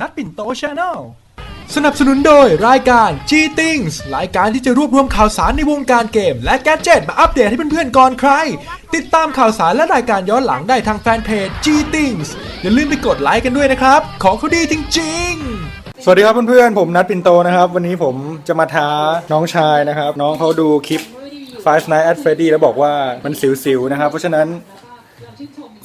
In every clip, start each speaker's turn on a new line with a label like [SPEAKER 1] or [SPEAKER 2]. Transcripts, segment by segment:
[SPEAKER 1] นัดปิ่นโตชาแนลสนับสนุนโดยรายการ G Things รายการที่จะรวบรวมข่าวสารในวงการเกม และแกดเจิตมาอัปเดตให้เพื่อนๆก่อนใคร ติดตามข่าวสารและรายการย้อนหลังได้ทางแฟนเพจ G Things อย่าลืมไปกดไลค์กันด้วยนะครับ ของเขาดีจริงๆ
[SPEAKER 2] สวัสดีครับเพื่อนๆ ผมนัดปินโตนะครับ วันนี้ผมจะมาท้าน้องชายนะครับ น้องเขาดูคลิป Five Nights at Freddy แล้วบอกว่ามันสิวๆนะครับ เพราะฉะนั้น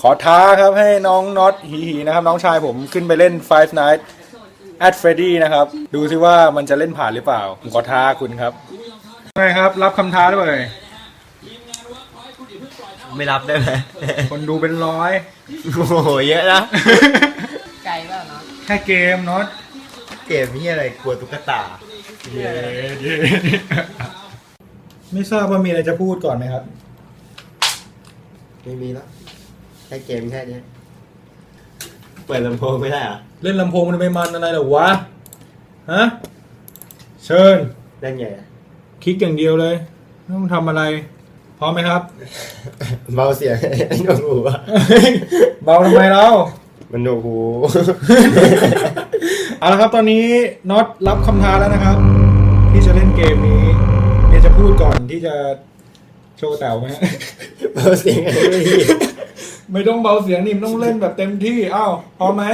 [SPEAKER 2] ขอท้าครับให้น้องน็อตฮีฮีนะครับ น้องชายผมขึ้นไปเล่น Five Nights at Freddy นะครับ ดูซิว่ามันจะเล่นผ่านหรือเปล่า ผมขอท้าคุณครับไงครับ รับคำท้าด้วย
[SPEAKER 3] ไม่รับได้ไหม
[SPEAKER 2] คนดูเป็นร้อย
[SPEAKER 3] โอ้โหเยอะนะ
[SPEAKER 4] ไกลเปล่าเนาะ
[SPEAKER 2] แค่เกมน็อต
[SPEAKER 3] เกมนี่อะไรกลัวตุ๊กตา
[SPEAKER 2] เย้เย้ไม่ทราบว่ามีอะไรจะพูดก่อนไหมครับ
[SPEAKER 3] ไม่มีแล้ว แค่เกมแค่เนี้ยเปิดลำโพงไม่ได้เหรอ
[SPEAKER 2] เล่นลำโพงมันไปมันอะไรเหรอวะ ฮะ เชิญ
[SPEAKER 3] เล่นไงอะ
[SPEAKER 2] คลิกอย่างเดียวเลยไม่ต้องทำอะไร พร้อมไหมครับ
[SPEAKER 3] เบาเสียงหนวกหูอะ
[SPEAKER 2] เบาทำไมเรา
[SPEAKER 3] มันหนวกหู
[SPEAKER 2] เอาละครับตอนนี้น็อตรับคำท้าแล้วนะครับ ที่จะเล่นเกมนี้เดี๋ยวจะพูดก่อนที่จะโชว์แต๋วไหมฮะ
[SPEAKER 3] เบาเสียงอะไรไม่ดี
[SPEAKER 2] ไม่ต้องเบาเสียงนี่มันต้องเล่นแบบเต็มที่อ้าวพร้อมไหม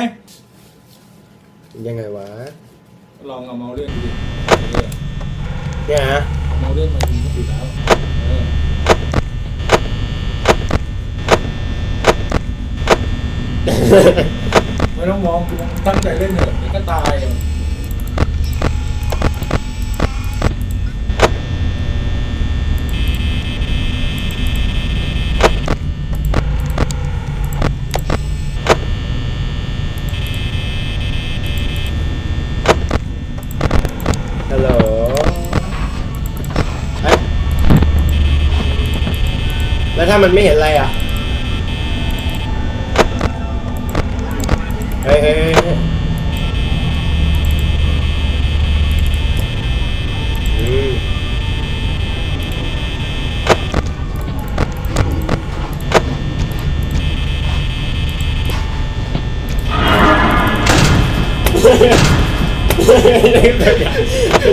[SPEAKER 3] ยังไงวะ
[SPEAKER 2] ลองเอาเมาส์เล่นดูดิ
[SPEAKER 3] เนี่ยฮะ
[SPEAKER 2] เอาเมาส์เล่นมาดีก็ติดแล้วเออไม่ต้องมองกูตั้งใจเล่นเถอะเดี๋ยวก็ตายอะ
[SPEAKER 3] มันไม่เห็นอะไรอะเฮ้ยเฮ้ยเฮ้ยเฮ้ยอืม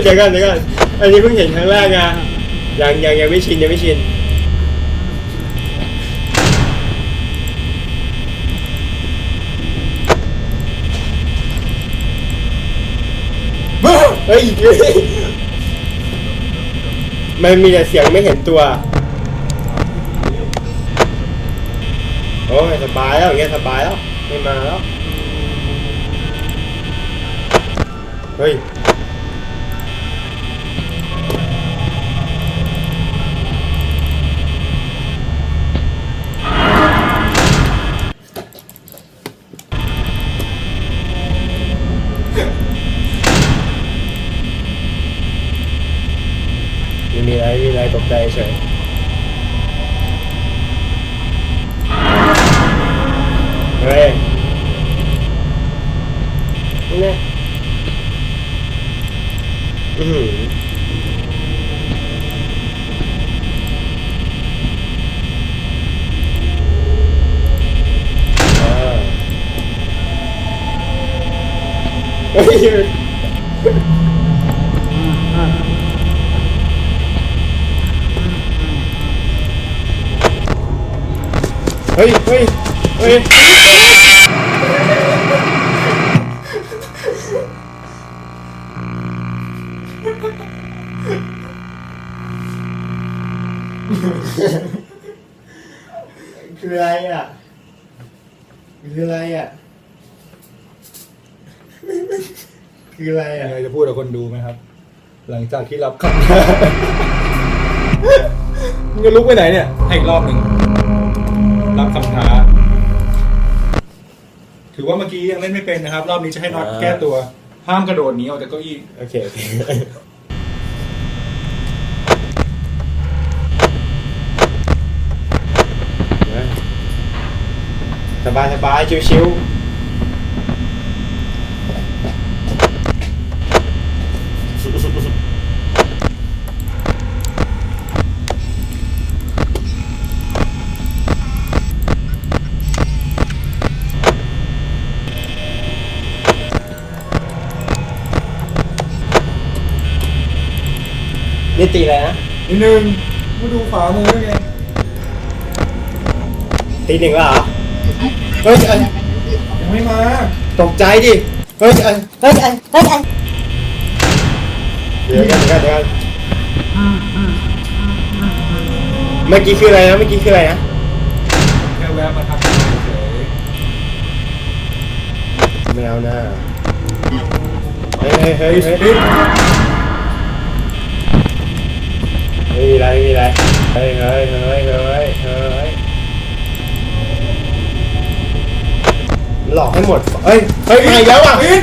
[SPEAKER 3] เดี๋ยวก่อนเดี๋ยวก่อนอันนี้เพิ่งเห็นครั้งแรกไงยังยังยังไม่ชินยังไม่ชิน เฮ้ยมันมีแต่เสียงไม่เห็นตัว โอ้ยสบายแล้วอย่างเงี้ยสบายแล้ว ไม่มาแล้ว เฮ้ย ไม่มีอะไรตกใจเฉยเฮ้ยนี่อือหืออ่าเฮ้ย เฮ้ยเฮ้ยเฮ้ยคืออะไรอะคืออะไรอะคืออะไร
[SPEAKER 2] มี
[SPEAKER 3] อะ
[SPEAKER 2] อะไรจะพูดกับคนดูไหมครับ หลังจากที่รับคำท้ามึงจะลุกไปไหนเนี่ย ให้อีกรอบหนึ่ง รับคำท้า ถือว่าเมื่อกี้ยังเล่นไม่เป็นนะครับ รอบนี้จะให้น็อต
[SPEAKER 3] อ่า
[SPEAKER 2] แก้ตัว ห้ามกระโดดหนีออกจากเก้าอี้
[SPEAKER 3] โอเคโอเคสบายสบายชิว นี่ตีอะไรนะ
[SPEAKER 2] อีกหนึ่งมาดูขวามือด้วยไง
[SPEAKER 3] ตีหนึ่งแล้วเหรอเฮ้ยเอ้ย
[SPEAKER 2] ยังไม่มา
[SPEAKER 3] ตกใจดิเฮ้ยเอ้ยเฮ้ยเอ้ยเฮ้ยเอ้ยเดี๋ยวกันเดี๋ยวกันเดี๋ยวกันเมื่อกี้คืออะไรนะเมื่อกี้คืออะไรนะ
[SPEAKER 2] แค่แวะมาทักเฉย
[SPEAKER 3] ไม่เอาหน้าเฮ้ยเฮ้ยเฮ้ย
[SPEAKER 2] ๆ
[SPEAKER 3] เฮ้ย ไม่มีอะไรไม่มีอะไรเฮ้ยเฮ้ยเฮ้ยเฮ้ยเฮ้ยหลอกให้หมดเฮ้ยเฮ้ยมาอีกแล้วอะ
[SPEAKER 2] ปิด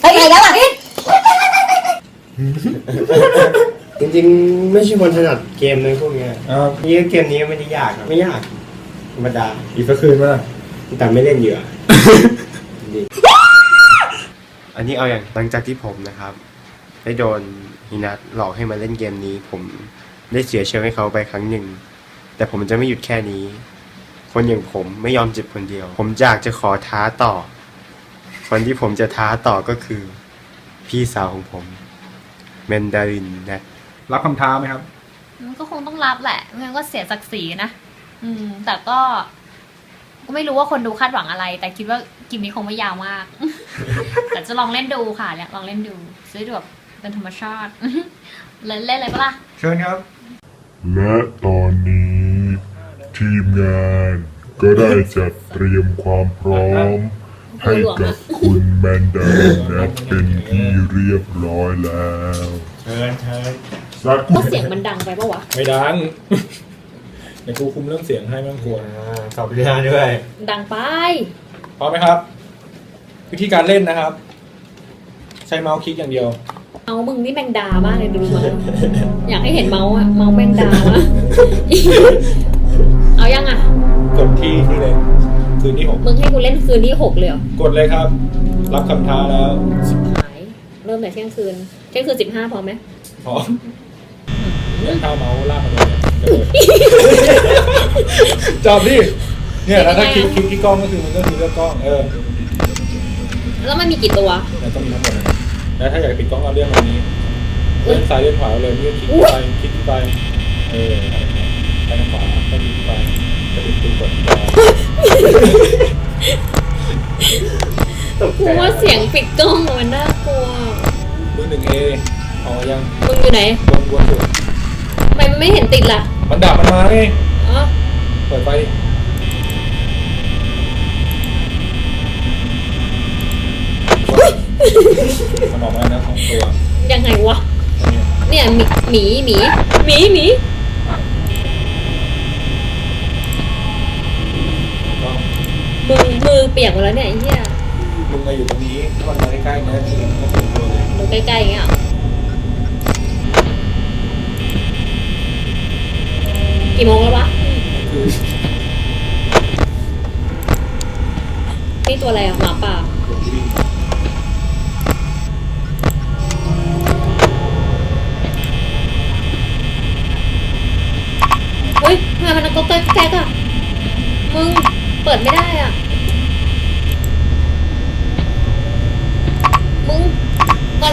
[SPEAKER 5] เฮ้ยอะไรแล้วอะ
[SPEAKER 3] จริงๆ ไม่ใช่คนถนัดเกมเลยพวกเนี้ย
[SPEAKER 2] อ้าว
[SPEAKER 3] นี่เกมนี้ไม่ได้ยากครับไม่ยากธรรมดา
[SPEAKER 2] อีกสักคืนมั้ยล่ะ
[SPEAKER 3] แต่ไม่เล่นเหยื่อ นี่อันนี้เอาอย่างหลังจากที่ผมนะครับ ได้โดนฮินัทหลอกให้มาเล่นเกมนี้ ผมได้เสียเชื้อให้เขาไปครั้งหนึ่ง แต่ผมจะไม่หยุดแค่นี้ คนอย่างผมไม่ยอมเจ็บคนเดียว ผมอยากจะขอท้าต่อ คนที่ผมจะท้าต่อก็คือ พี่สาวของผมเมนดารินนะ
[SPEAKER 2] รับคำท้าไหมครับ
[SPEAKER 6] มันก็คงต้องรับแหละไม่งั้นก็เสียศักดิ์ศรีนะ อืม แต่ก็ ก็ไม่รู้ว่าคนดูคาดหวังอะไร แต่คิดว่ากิมนี้คงไม่ยาวมาก แต่จะลองเล่นดูค่ะเนี่ยลองเล่นดูซื้อดูแบบเป็นธรรมชาติ เล่นเล่นอะไรปะล่ะ
[SPEAKER 2] เชิญครับ
[SPEAKER 7] และตอนนี้ ทีมงานก็ได้จัดเตรียมความพร้อม ให้กับคุณแมนดารินนะเป็นที่เรียบร้อยแล้ว
[SPEAKER 3] เชิญเชิญ
[SPEAKER 7] สัก
[SPEAKER 6] ก็เสียงมันดังไปปะวะ
[SPEAKER 2] ไม่ดังเดี๋ยวกูคุมเรื่องเสียงให้ไม่ต้องกลัว
[SPEAKER 3] อ่าสอบเรือด้วย
[SPEAKER 6] ดังไป
[SPEAKER 2] พร้อมไหมครับ วิธีการเล่นนะครับ ใช้เมาส์คลิกอย่างเดียว
[SPEAKER 6] เมาส์มึงนี่แมงดามากเลยดูมาอยากให้เห็นเมาส์อะเมาส์แมงดาวะเอายังอะ
[SPEAKER 2] กดที่นี่เลยคืนที่หก
[SPEAKER 6] มึงให้กูเล่นคืนที่หกเลยเหรอ
[SPEAKER 2] กดเลยครับ รับคำท้าแล้ว
[SPEAKER 6] ชิบหายเริ่มแต่เที่ยงคืนเที่ยงคืนสิบห้าพอไหม
[SPEAKER 2] พร้อมเลื่อนข้าเมาส์ลากมาเลย จะเปิดจับดิเนี่ยแล้วถ้าคลิกคลิกที่กล้องก็คือมันก็คือเลือกกล้องเออ
[SPEAKER 6] แล้วมันมีกี่ตัว
[SPEAKER 2] แล้วก็มีทั้งหมดนะแล้วถ้าอยากปิดกล้องก็เลื่อนมานี้เลื่อนซ้ายเลื่อนขวาเลยเลื่อนคลิกไปคลิกไปเอออะไรเงี้ยไปทางขวาก็คลิกไปจะปิดปิดกดจอ
[SPEAKER 3] ตก
[SPEAKER 6] กู
[SPEAKER 3] ใจ
[SPEAKER 6] ว่าเสียงปิดกล้องอะมันน่ากลัว
[SPEAKER 2] มือหนึ่งเอเอายัง
[SPEAKER 6] มึงอยู่ไหน
[SPEAKER 2] วนวนอยู่
[SPEAKER 6] ทำ ไมมันไม่เห็นติดล่ะ
[SPEAKER 2] มันดับมันมาไง
[SPEAKER 6] อ๋อ
[SPEAKER 2] เปิดไฟดิมันออกมาแล้วสองตัว
[SPEAKER 6] ยังไงวะ
[SPEAKER 2] เนี่ย
[SPEAKER 6] เนี่ยหมีหมีหมีหมีหมี
[SPEAKER 2] ก็
[SPEAKER 6] มือมือเปียกหมดแล้วเนี่ยไอ้เหี้ย
[SPEAKER 2] มึงมาอยู่ตรงนี้ถ้ามันมาใกล้ๆเนี่ยคือก็ถึงตัวเลย
[SPEAKER 6] มือใกล้ๆอย่างเงี้ยเหรอ กี่โมงแล้ววะนี่ตัวอะไรอะหมาป่าเฮ้ยทำไมมันก็แก๊กอะมึงเปิดไม่ได้อะมึงเปิด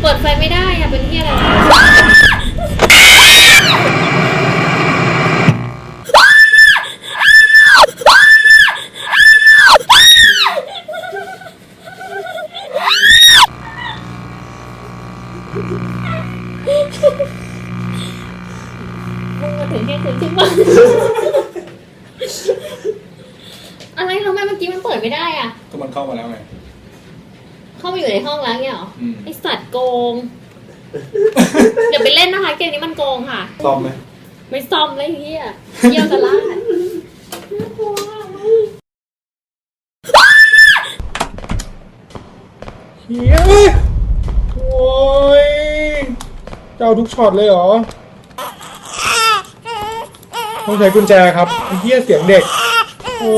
[SPEAKER 6] เปิดไฟไม่ได้อะเป็นที่อะไร มึงมาถึงเที่ยงคืนใช่ปะอะไรทำไมเมื่อกี้มันเปิดไม่ได้อะ
[SPEAKER 2] ก็มันเข้ามาแล้วไง
[SPEAKER 6] เข้ามาอยู่ในห้องแล้วเนี่ยเหรอ
[SPEAKER 2] อืม
[SPEAKER 6] ไอสัตว์โกง เดี๋ยวไปเล่นนะคะเกมนี้มันโกงค่ะ
[SPEAKER 2] ซ่อมไหม
[SPEAKER 6] ไม่ซ่อมเลยไอ้เฮียเยี่ยวจะลาดน่ากลัวอะมึง
[SPEAKER 2] เฮียโอ้ย จะเอาทุกช็อตเลยเหรอ ต้องใช้กุญแจครับไอ้เฮียเสียงเด็ก โอ้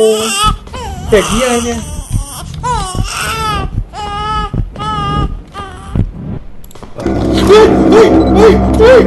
[SPEAKER 2] เด็กเฮียอะไรเนี่ย เฮ้ยเฮ้ยเฮ้ยเฮ้ย